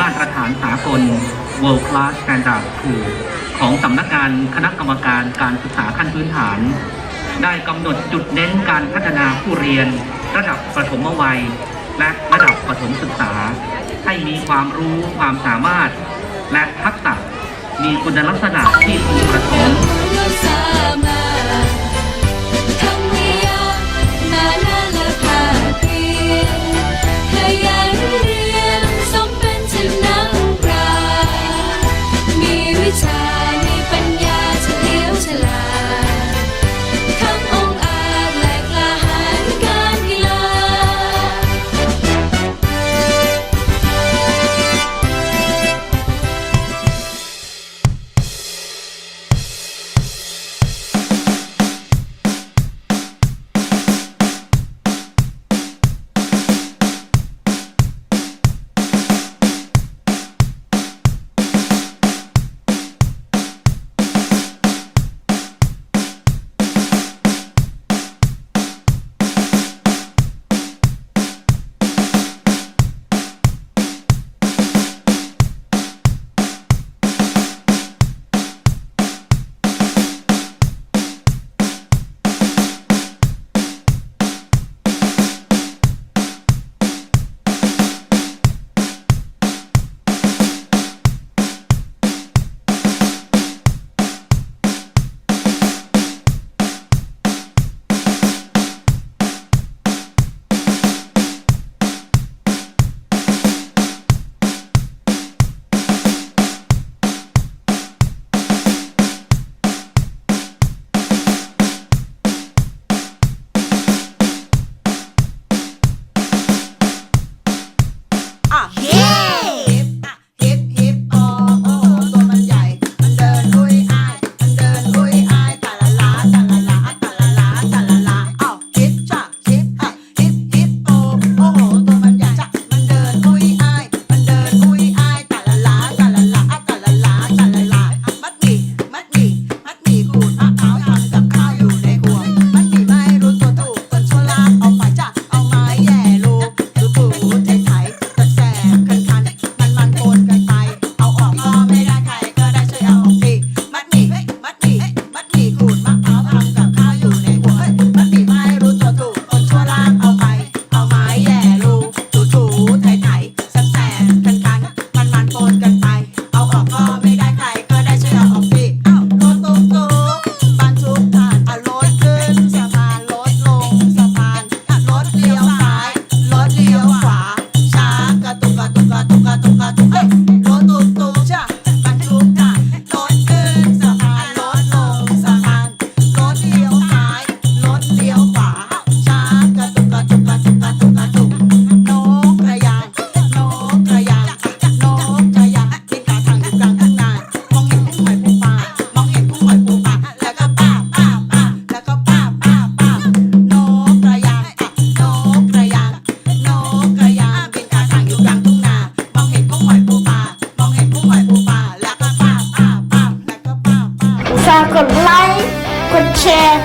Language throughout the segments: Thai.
มาตรฐานสากล world class standard คือของสำนักงานคณะกรรมการการศึกษาขั้นพื้นฐาน ได้กำหนดจุดเน้นการพัฒนาผู้เรียน ระดับประถมวัย และระดับประถมศึกษา ให้มีความรู้ความสามารถ และทักษะมีคุณลักษณะที่พึงประสงค์ i don't toca. ค์ กดแชร์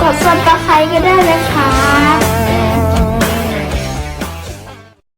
กดซับสไครต์ก็ได้นะคะ